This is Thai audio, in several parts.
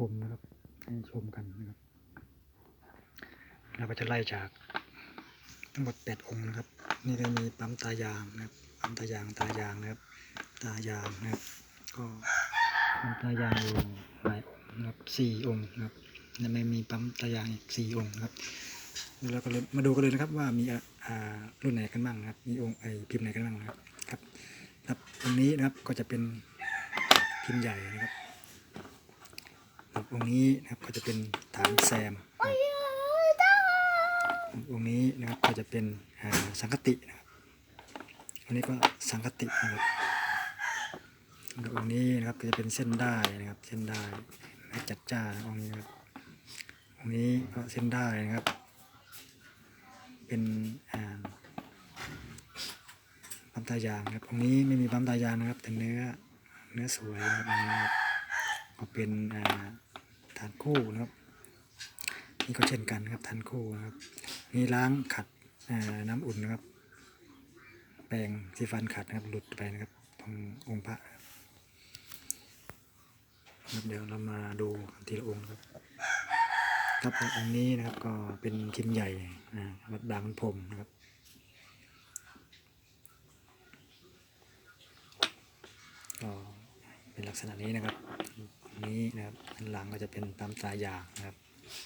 พรมนะครับให้ชมกันนะครับ เราก็จะไล่จากทั้งหมดแปดองค์นะครับ นี่ก็มีปั๊มตายางนะครับปั๊มตายางตายางนะครับ ตายางนะครับ ก็ปั๊มตายางอยู่หลายองค์นะครับสี่องค์นะครับแล้วไม่มีปั๊มตายางอีกสี่องค์นะครับแล้วเราก็เลยมาดูกันเลยนะครับว่ามีอ่ารุ่นไหนกันบ้างนะครับ มีองค์ไอพิมพ์ไหนกันบ้างนะครับครับครับตรงนี้นะครับก็จะเป็นพิมพ์ใหญ่นะครับ ครับองค์นี้นะครับก็จะเป็นฐานแซมนะครับองค์นี้นะครับก็จะเป็นสังคตินะครับอันนี้ก็สังคตินะครับองค์นี้นะครับก็จะเป็นเส้นได้นะครับ เส้นได้จัดจ้าองค์นี้นะครับองค์นี้ก็เส้นได้นะครับ เป็นปั๊มตายางครับองค์นี้ไม่มีปั๊มตายางนะครับแต่เนื้อเนื้อสวยนะครับ องค์นี้นะครับก็เป็นฐานคู่นะครับนี่ก็เช่นกันครับฐานคู่นะครับนี่ล้างขัดน้ำอุ่นนะครับ แปรงสีฟันขัดนะครับหลุดไปนะครับตรงองค์พระครับเดี๋ยวเรามาดูทีละองค์ครับครับองค์นี้นะครับก็เป็นพิมพ์ใหญ่นะวัดบางพรมนะครับก็เป็นลักษณะนี้นะครับ นี้นะครับด้านหลังก็จะเป็นปั๊มตายางนะครับ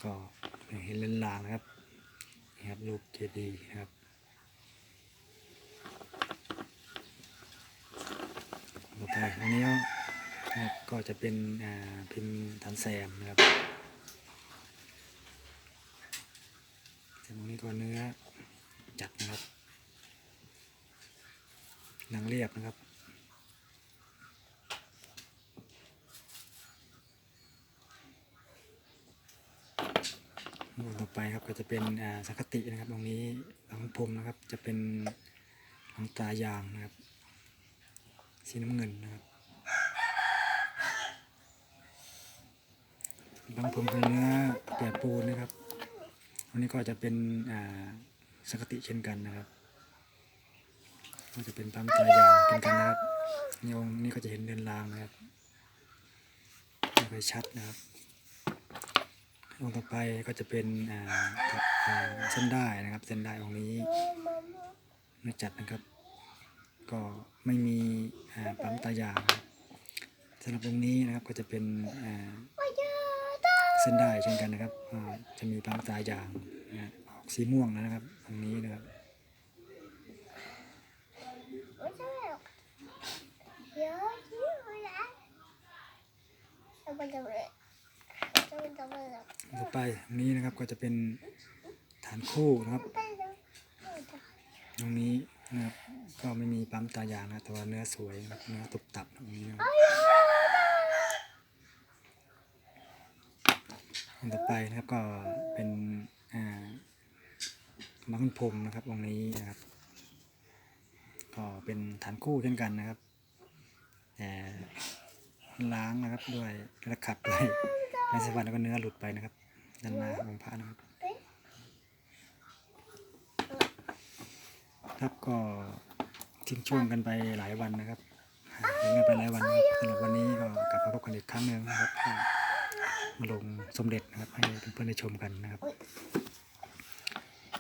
ก็เห็นเลนลางนะครับนี่ครับรูปเจดีย์นะครับต่อไปอันนี้นะก็จะเป็นอ่าพิมพ์ฐานแซมนะครับแซมตรงนี้ก็เนื้อจัดนะครับหนังเรียบนะครับองค์ต่อ ไปครับก็จะเป็นสังคตินะครับ ตรงนี้หลังพรมนะครับ จะเป็นหลังตายางนะครับ สีน้ำเงินนะครับบางผมเป็นเนื้อแกะปูนนะครับวันนี้ก็จะเป็นอ่าสกติเช่นกันนะครับก็จะเป็นปั๊มตายางเช่นกันนะครับนี่องนี้ก็จะเห็นเดินรางนะครับไม่ค่อยชัดนะครับ องค์ต่อไปก็จะเป็นกับเส้นได้นะครับ เส้นได้องค์นี้ไม่จัดนะครับ ก็ไม่มีปั๊มตายางสำหรับองค์นี้นะครับก็จะเป็นเส้นได้เช่นกันนะครับจะมีปั๊มตายางนะออกสีม่วงนะครับตรงนี้นะครับต่อไป ตรงนี้นะครับก็จะเป็นฐานคู่นะครับ ตรงนี้นะครับก็ไม่มีปั๊มตายางนะแต่ว่าเนื้อสวยนะเนื้อตุบตับตรงนี้นะอันต่อไปนะครับก็เป็นอ่ามังคุดพรมนะครับตรงนี้นะครับ ก็เป็นฐานคู่เช่นกันนะครับแต่ล้างนะครับด้วยและขัดด้วย ในสวรรค์แล้วก็เนื้อหลุดไปนะครับด้านหน้าองค์พระนะครับครับก็ทิ้งช่วงกันไปหลายวันนะครับหายกันไปหลายวันนะครับสำหรับวันนี้ก็กลับมาพบกันอีกครั้งหนึ่งนะครับมาลงสมเด็จนะครับให้เพื่อนๆได้ชมกันนะครับ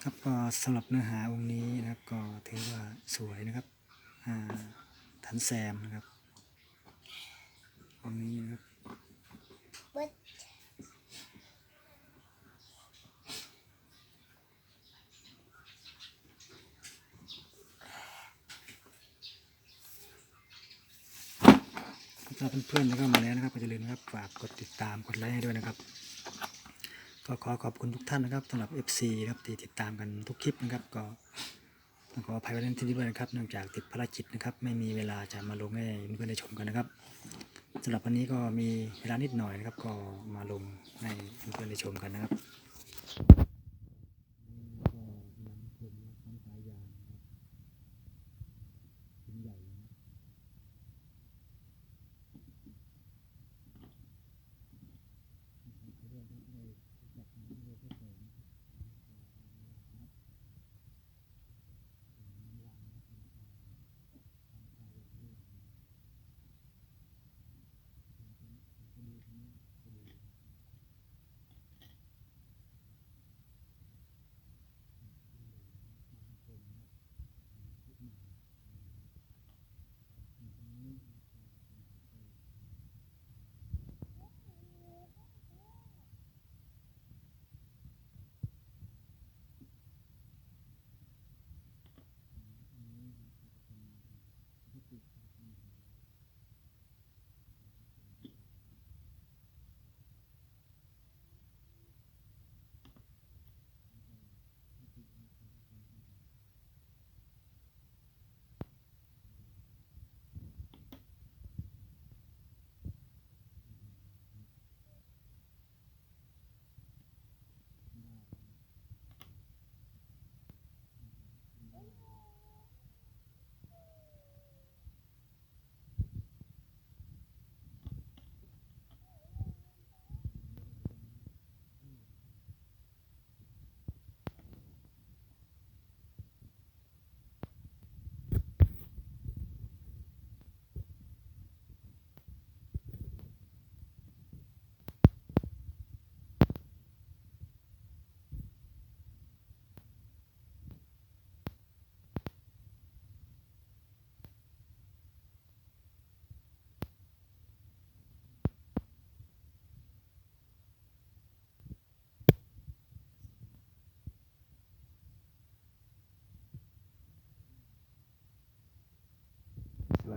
ครับก็สำหรับเนื้อหาองค์นี้นะครับ ก็ถือว่าสวยนะครับอ่าฐานแซมนะครับองค์นี้นะครับ ถ้าเพื่อนๆที่เข้ามาแล้วนะครับก็อย่าลืมนะครับฝากกดติดตามกดไลค์ให้ด้วยนะครับ ก็ขอขอบคุณทุกท่านนะครับสำหรับ FC นะครับที่ติดตามกันทุกคลิปนะครับ ก็ต้องขออภัยไว้ในที่นี้ด้วยนะครับเนื่องจากติดภารกิจนะครับ ไม่มีเวลาจะมาลงให้เพื่อนๆได้ชมกันนะครับสำหรับวันนี้ก็มีเวลานิดหน่อยนะครับ ก็มาลงให้เพื่อนๆได้ชมกันนะครับ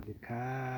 ดีครับ